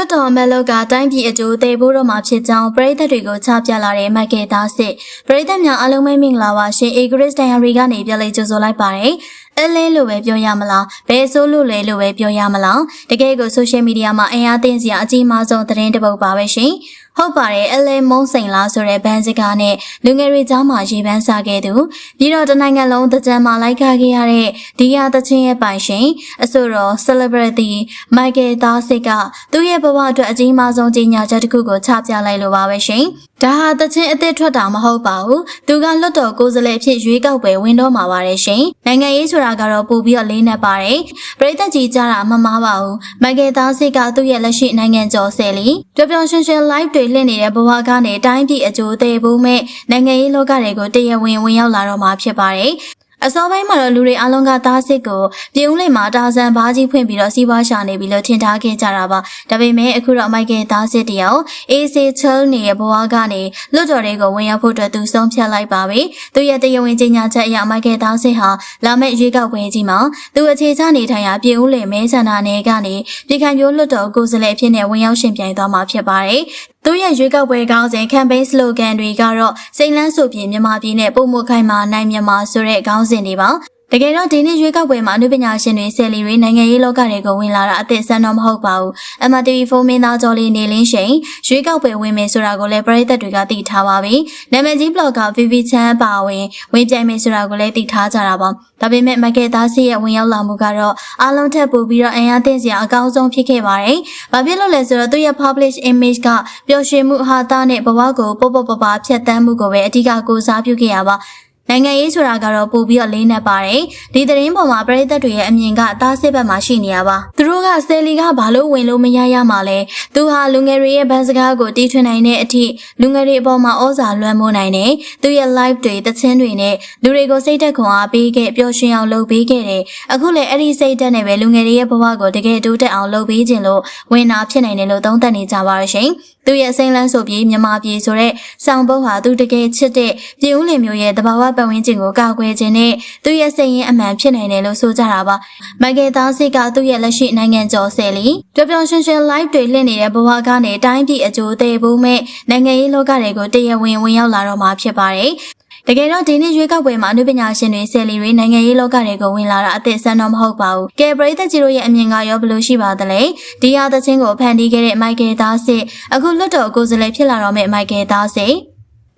လွတ်တော်အမတ်လောက်ကတိုင်းပြည်အကျိုးသေးဖို့တော့မှာဖြစ်ကြောင်းပရိသတ်တွေကိုချပြလာတဲ့မိုက်ကယ်သားစစ်ပရိသတ်များအားလုံးပဲမင်္ဂလာပါရှင်အေဂရစ်တန်ယာရီကနေပြန်လေးကြိုဆိုလိုက်ပါတယ်အဲလဲလို့ပဲပြောရမလားဘယ်ဆိုးလို့လဲလို့ပဲပြောရမလားတကယ်ကိုဆိုရှယ်မီဒီယာမှာအင်အားသိမ်းစရာအကြီးမားဆုံးသတင်းတစ်ပုဒ်ပါပဲရှင် ဟုတ်ပါတယ်အလဲမုံစိန်လားဆိုတဲ့ဘန်စကားနဲ့လူငယ်တွေကြားမှာရေပန်းစားခဲ့သူပြီးတော့တနိုင်ငံလုံးတကြံမှာလိုက်ခခဲ့ရတဲ့ဒီယာတချင်းရဲ့ပိုင်ရှင်အဆိုတော် celebrity မိုက်ကယ်သားစစ်ကသူ့ရဲ့ဘဝအတွက်အကြီးမားဆုံးကြီးညာချက်တစ်ခုကိုချပြလိုက်လို့ပါပဲရှင်ဒါဟာတချင်းအစ်စ်ထွက်တာမဟုတ်ပါဘူးသူကလွတ်တော်ကိုယ်စားလှယ်အဖြစ်ရွေးကောက်ပွဲဝင်တော့မှာပါတယ်ရှင်နိုင်ငံရေးဆိုတာကတော့ပို့ပြီးတော့လေးနက်ပါတယ်ပရိသတ်ကြီးကြားတာမမားပါဘူးမိုက်ကယ်သားစစ်ကသူ့ရဲ့လက်ရှိနိုင်ငံကျော်ဆယ်လီပျော်ပျော်ရွှင်ရွှင် live တွေလွှင့်နေတဲ့ဘဝကနေတိုင်းပြည်အကျိုးသေးဖို့မဲ့နိုင်ငံရေးလောကတွေကိုတရားဝင်ဝင်ရောက်လာတော့မှာဖြစ်ပါတယ် အစောပိုင်းမှာတော့လူတွေအလုံးကသားစစ်ကိုပြုံးလိမ်မှာတာဆန်ဘားကြီးဖွင့်ပြီးတော့စီးပွားရှာနေပြီးလို့ထင်ထားခဲ့ကြတာပါဒါပေမဲ့အခုတော့မိုက်ကယ်သားစစ်တယောက်အေးစေချယ်နေတဲ့ဘဝကနေလွတ်တော်တွေကိုဝင်ရောက်ဖို့အတွက်သူဆုံးဖြတ်လိုက်ပါပြီသူရဲ့တရားဝင်ကြေညာချက်အရမိုက်ကယ်သားစစ်ဟာလာမယ့်ရွေးကောက်ပွဲကြီးမှာသူအခြေချနေထိုင်ရာပြုံးလိမ်မဲဆန္ဒနယ်ကနေပြည်ခံမျိုးလွတ်တော်ကိုယ်စားလှယ်အဖြစ်နဲ့ဝင်ရောက်ရှင်ပြိုင်သွားမှာဖြစ်ပါတယ်သူရဲ့ရွေးကောက်ပွဲကောင်းစဉ် campaign slogan တွေကတော့စိန်လန်းဆိုပြင်မြန်မာပြည်နဲ့ပုံမခိုင်မာနိုင်မြန်မာဆိုတဲ့ခေါင်းစဉ်တွေပါ တကယ်တော့ဒီနေ့ရွေးကောက်ပွဲမှာအနုပညာရှင်တွေဆယ်လီတွေနိုင်ငံရေးလောကတွေကိုဝင်လာတာအသစ်ဆန်းတော့မဟုတ်ပါဘူး။ MTV ဖုန်းမင်းသားကျော်လေးနေလင်းရှိန်ရွေးကောက်ပွဲဝင်မယ်ဆိုတာကိုလည်းပရိသတ်တွေကသိထားပါပြီ။နာမည်ကြီး blogger VV Chan အပါအဝင်ဝင်ပြိုင်မယ်ဆိုတာကိုလည်းသိထားကြတာပါ။ဒါပေမဲ့မက်ကယ်သားစီရဲ့ဝင်ရောက်လာမှုကတော့အားလုံးထက်ပိုပြီးတော့အင်အားသင့်စရာအကောင်းဆုံးဖြစ်ခဲ့ပါတယ်။ဘာဖြစ်လို့လဲဆိုတော့သူရဲ့ publish image ကပျော်ရွှင်မှုဟာတာနဲ့ဘဝကိုပေါ့ပေါ့ပပဖြတ်တန်းမှုကိုပဲအဓိကကိုစားပြုခဲ့ရပါ။ နိုင်ငံရေးဆိုတာကတော့ပို့ပြီးတော့လေးနက်ပါတယ်ဒီသတင်းပေါ်မှာပြည်သက်တွေရဲ့အမြင်ကအသားစစ်ဘက်မှာရှိနေရပါသူတို့ကဆယ်လီကဘာလို့ဝင်လို့မရရမှာလဲသူဟာလူငယ်တွေရဲ့ဗန်စကားကိုတီးထွင်နိုင်တဲ့အထိလူငယ်တွေအပေါ်မှာဩဇာလွှမ်းမိုးနိုင်တယ်သူရဲ့ live တွေတခြင်းတွေနဲ့လူတွေကိုစိတ်သက်ခွန်အားပေးခဲ့ပျော်ရွှင်အောင်လုပ်ပေးခဲ့တယ်အခုလည်းအဲ့ဒီစိတ်သက်နဲ့ပဲလူငယ်တွေရဲ့ဘဝကိုတကယ်တိုးတက်အောင်လုပ်ပေးခြင်းလို့ဝင်နာဖြစ်နိုင်တယ်လို့သုံးသပ်နေကြပါရရှင်သူရဲ့စိန်လန်းဆိုပြီးမြန်မာပြည်ဆိုတဲ့စောင်ပုတ်ဟာသူတကယ်ချစ်တဲ့ပြည်ဦးလင်မျိုးရဲ့တဘာဝပတ်ဝန်းကျင်ကိုကာကွယ်ခြင်းနဲ့သူရဲ့စိတ်ရင်းအမှန်ဖြစ်နိုင်တယ်လို့ဆိုကြတာပါ။မိုက်ကယ်သားစစ်ကသူ့ရဲ့လက်ရှိနိုင်ငံကျော်ဆယ်လီပျော်ပျော်ရွှင်ရွှင် live တွေလွှင့်နေတဲ့ဘဝကနေတိုင်းပြည်အကျိုးသေးဖို့မဲ့နိုင်ငံရေးလောကတွေကိုတရားဝင်ဝင်ရောက်လာတော့မှာဖြစ်ပါတယ်။တကယ်တော့ဒီနေ့ရွေးကောက်ပွဲမှာအနုပညာရှင်တွေဆယ်လီတွေနိုင်ငံရေးလောကတွေကိုဝင်လာတာအသစ်ဆန်းတော့မဟုတ်ပါဘူး။ကဲပရိသတ်ကြီးတို့ရဲ့အမြင်ကရောဘယ်လိုရှိပါသလဲ။ဒီဟာသချင်းကိုဖန်တီးခဲ့တဲ့မိုက်ကယ်သားစစ်အခုလွတ်တော်ကိုယ်စားလှယ်ဖြစ်လာတော့မယ့်မိုက်ကယ်သားစစ်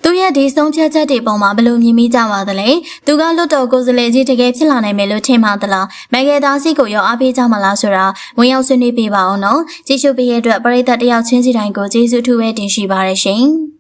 သူရဲ့ဒီဆုံးဖြတ်ချက်တွေပုံမှာဘယ်လိုမြင်မိကြပါသလဲ။သူကလွတ်တော်ကိုယ်စားလှယ်ကြီးတကယ်ဖြစ်လာနိုင်မယ်လို့ထင်ပါသလား။မိုက်ကယ်သားစစ်ကိုရောအားပေးကြမလားဆိုတာဝင်ရောက်ဆွေးနွေးပေးပါအောင်နော်။ကြည့်ရှုပေးရတဲ့အတွက်ပရိသတ်တယောက်ချင်းစီတိုင်းကိုကျေးဇူးထူးပဲတင်ရှိပါရရှင်။